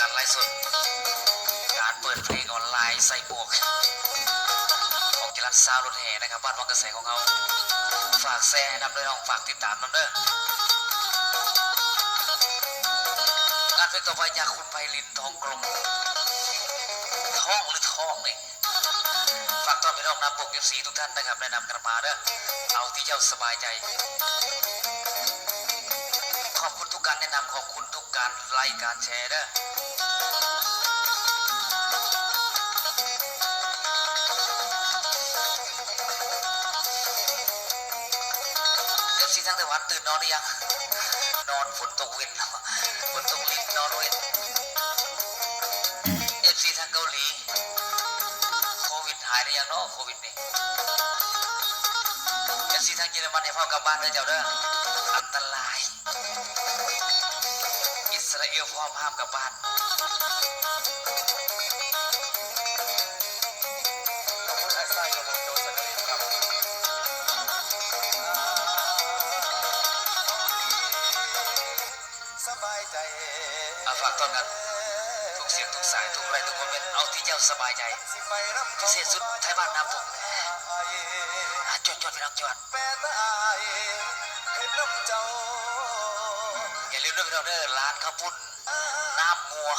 การไลฟ์สด การเปิดเพลงออนไลน์ใส่บวก ของจิรัตซาวรถแห่นะครับบ้านวังกระแสของเขา ฝากแซ่นำด้วยน้องฝากติดตามนำเด้องานเพลงต่อไปจากคุณไพลินทองกลมท้องหรือท้องเนี่ยฝากต้อนไปน้องนำปกเอฟซีทุกท่านนะครับแนะนำกันมาเด้อเอาที่เจ้าสบายใจ ขอบคุณทุกการแนะนำขอบคุณทุก การไลค์การแชร์เด้อเอฟซีทางต้หวันตื่นนอนหรือยัง นอนฝนตกเว้นฝนตกลิ้นนอนเว้นเอฟซีทางเกาหลี โควิดหายหรือยังเนาะโควิดนี่เอฟซีทางเยอรมันให้พ่อกลับบ้านเลยเจ้าเด้อ สราเอลพร้อมห้ามกลับบ้านขอบคุณไอ้ไส้กับผมโจสกลินครับสบายใจเอาฝากต้อนกันทุกเสียงทุกสายทุกไรทุกคอมเมนต์เอาที่เจ้าสบายใจสิไปน้ำพิเศษสุดไทยบ้านน้ำผมอาจวดจวดพี่น้องจวดแปดอายคือน้ำเจ้าอย่าลืมด้วยพี่น้องเด้อร้านข้าวปุ้น น้ำงัว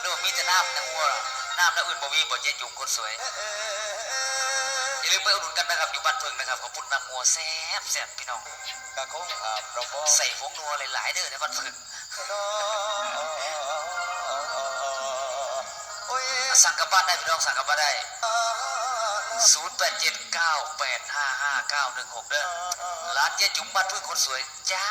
หรือว่ามีแต่น้ำน้ำงัวหน้ำน้ำอื่นบ่มีบ่เจ๊จุ่มคนสวยอย่าลืมไปอุดหนุนกันนะครับอยู่บ้านเพิงนะครับข้าวปุ้นน้ำงัวแซ่บแซ่บพี่น้องกะคงอาบเราบ่ใส่ผงนัวหลายๆเด้อในบ้านเพิงสั่งกลับบ้านได้พี่น้องสั่งกลับบ้านได้0 8 7 9 8 5 5 9 1 6เด้อร้านเจ๊จุ๋มบ้านเพิงคนสวยจ้า